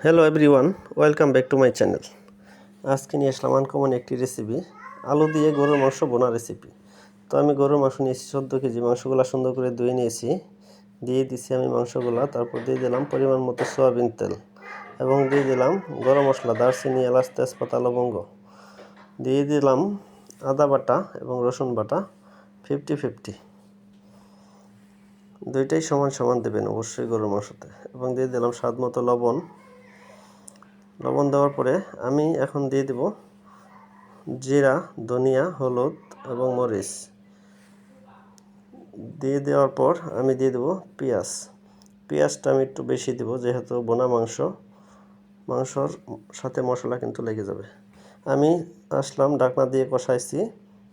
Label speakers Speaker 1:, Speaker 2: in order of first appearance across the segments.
Speaker 1: Hello everyone welcome back to my channel আজকে নিয়ে আসলাম uncommon একটি রেসিপি আলু দিয়ে গরুর মাংস বোনা রেসিপি তো আমি গরুর মাংস নিয়েছি চোদ্দ কেজি, মাংসগুলো সুন্দর করে ধুয়ে নিয়েছি। দিয়ে দিছি আমি মাংসগুলো, তারপর দিয়ে দিলাম পরিমাণ মতো সয়াবিন তেল এবং দিয়ে দিলাম গরম মশলা, দারচিনি, এলাচ, তেজপাতা, লবঙ্গ। দিয়ে দিলাম আদা বাটা এবং রসুন বাটা ফিফটি ফিফটি দুইটাই সমান সমান দেবেন অবশ্যই গরুর মাংসতে। এবং দিয়ে দিলাম স্বাদ মতো লবণ। লবণ দেওয়ার পরে আমি এখন দিয়ে দেব জিরা, ধনিয়া, হলুদ এবং মরিচ। দিয়ে দেওয়ার পর আমি দিয়ে দেব পেঁয়াজ। পেঁয়াজটা আমি একটু বেশি দেব, যেহেতু বোনা মাংস। মাংসর সাথে মশলা কিন্তু লেগে যাবে। আমি আসলাম, ডাকনা দিয়ে কষাইছি।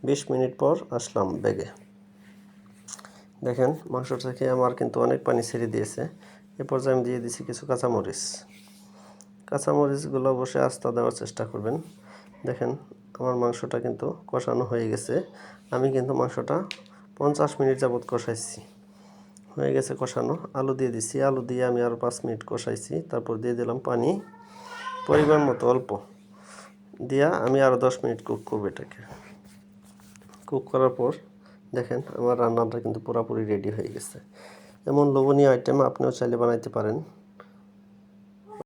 Speaker 1: বিশ মিনিট পর আসলাম বেগে দেখেন মাংস থেকে আমার কিন্তু অনেক পানি ছেড়ে দিয়েছে। এ পর্যায়ে আমি দিয়ে দিছি কিছু কাঁচামরিচ। কাঁচামরিচগুলো অবশ্যই আস্তা দেওয়ার চেষ্টা করবেন। দেখেন, আমার মাংসটা কিন্তু কষানো হয়ে গেছে। আমি কিন্তু মাংসটা পঞ্চাশ মিনিট যাবৎ কষাইছি। হয়ে গেছে কষানো। আলু দিয়ে দিছি। আলু দিয়ে আমি আরও পাঁচ মিনিট কষাইছি। তারপর দিয়ে দিলাম পানি। পরিমাণ মতো অল্প। দিয়া আমি আরও দশ মিনিট কুক করব এটাকে। কুক করার পর দেখেন, আমার রান্নাটা কিন্তু পুরোপুরি রেডি হয়ে গেছে। এমন লোভনীয় আইটেম আপনিও চাইলে বানাইতে পারেন।